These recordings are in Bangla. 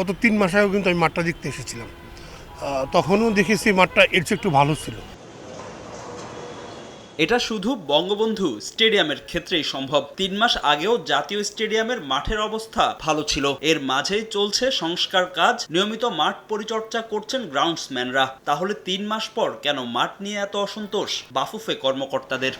গত তিন মাস আগেও কিন্তু আমি মাঠটা দেখতে এসেছিলাম। তখনও দেখেছি মাঠটা এর চেয়ে একটু ভালো ছিল। এটা শুধু বঙ্গবন্ধু স্টেডিয়ামের ক্ষেত্রেই সম্ভব। তিন মাস আগেও জাতীয় স্টেডিয়ামের মাঠের অবস্থা ভালো ছিল। এর মাঝেই চলছে সংস্কার কাজ। নিয়মিত মাঠ পরিচর্যা করছেন গ্রাউন্ডসম্যানরা। তাহলে তিন মাস পর কেন মাঠ নিয়ে এত অসন্তোষ? বাফুফে কর্মকর্তাদের।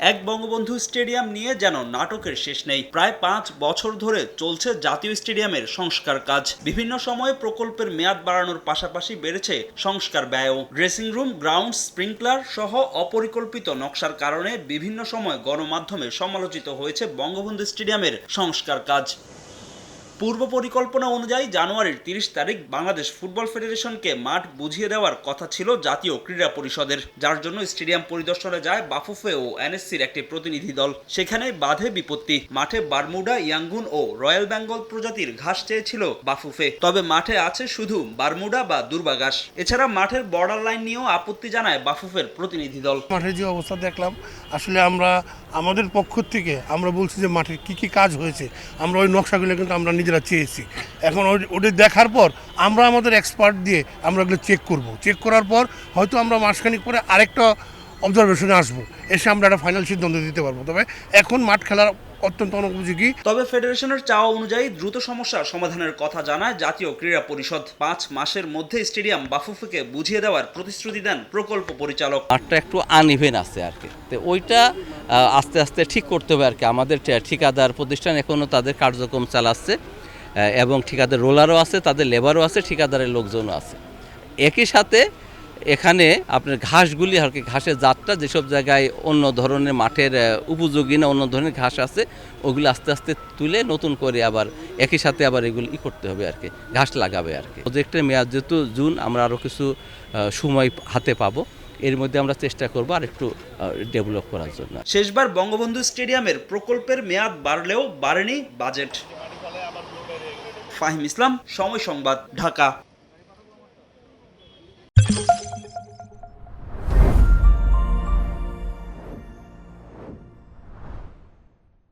এক বঙ্গবন্ধু স্টেডিয়াম নিয়ে যেন নাটকের শেষ নেই। প্রায় পাঁচ বছর ধরে চলছে জাতীয় স্টেডিয়ামের সংস্কার কাজ। বিভিন্ন সময়ে প্রকল্পের মেয়াদ বাড়ানোর পাশাপাশি বেড়েছে সংস্কার ব্যয়ও। ড্রেসিং রুম, গ্রাউন্ড, স্প্রিংকলার সহ অপরিকল্পিত নকশার কারণে বিভিন্ন সময় গণমাধ্যমে সমালোচিত হয়েছে বঙ্গবন্ধু স্টেডিয়ামের সংস্কার কাজ। পূর্ব পরিকল্পনা অনুযায়ী জানুয়ারির তিরিশ তারিখ বাংলাদেশ ফুটবল ফেডারেশনকে মাঠ বুঝিয়ে দেওয়ার কথা ছিল জাতীয় ক্রীড়া পরিষদের, যার জন্য স্টেডিয়াম পরিদর্শনে যায় বাফুফে ও এনএসসির একটি প্রতিনিধি দল। সেখানে বাধে বিপত্তি। মাঠে বারমুডা, ইয়াঙ্গুন ও রয়্যাল বেঙ্গল প্রজাতির ঘাস চেয়েছিল বাফুফে। তবে মাঠে আছে শুধু বারমুডা বা দুর্বা ঘাস এছাড়া মাঠের বর্ডার লাইন নিয়েও আপত্তি জানায় বাফুফের প্রতিনিধি দল। মাঠের যে অবস্থা দেখলাম, আসলে আমরা, আমাদের পক্ষ থেকে আমরা বলছি যে মাঠের কি কি কাজ হয়েছে। আমরা ওই নকশাগুলো কিন্তু আমরা নিজেরা চেয়েছি। এখন ওটি দেখার পর আমরা আমাদের এক্সপার্ট দিয়ে আমরা ওগুলো চেক করব। চেক করার পর হয়তো আমরা মাসখানিক পরে আরেকটা অবজারভেশনে আসব। এসে আমরা একটা ফাইনাল সিদ্ধান্ত দিতে পারব। তবে এখন মাঠ খেলার অত্যন্ত অনুপযোগী। তবে ফেডারেশনের চাওয়া অনুযায়ী দ্রুত সমস্যা সমাধানের কথা জানায় জাতীয় ক্রীড়া পরিষদ। পাঁচ মাসের মধ্যে স্টেডিয়াম বাফুফেকে বুঝিয়ে দেওয়ার প্রতিশ্রুতি দেন প্রকল্প পরিচালক। মাঠটা একটু আনইভেন আছে আর কি। তো ওইটা আস্তে আস্তে ঠিক করতে হবে আর কি। আমাদের ঠিকাদার প্রতিষ্ঠান এখনও তাদের কার্যক্রম চালাচ্ছে। এবং ঠিকাদার রোলারও আছে, তাদের লেবারও আছে, ঠিকাদারের লোকজনও আছে। একই সাথে এখানে আপনার ঘাসগুলি, আর কি ঘাসের জাতটা, যেসব জায়গায় অন্য ধরনের মাঠের উপযোগী না, অন্য ধরনের ঘাস আছে, ওগুলো আস্তে আস্তে তুলে নতুন করে আবার একই সাথে আবার এগুলো ই করতে হবে, আর কি, ঘাস লাগাবে, আর কি। প্রজেক্টের মেয়াদ যেহেতু জুন, আমরা আরও কিছু সময় হাতে পাবো। এর মধ্যে আমরা চেষ্টা করব আর একটু ডেভেলপ করার জন্য। শেষবার বঙ্গবন্ধু স্টেডিয়ামের প্রকল্পের মেয়াদ বাড়লেও বাড়েনি বাজেট ফাহিম ইসলাম সময় সংবাদ ঢাকা।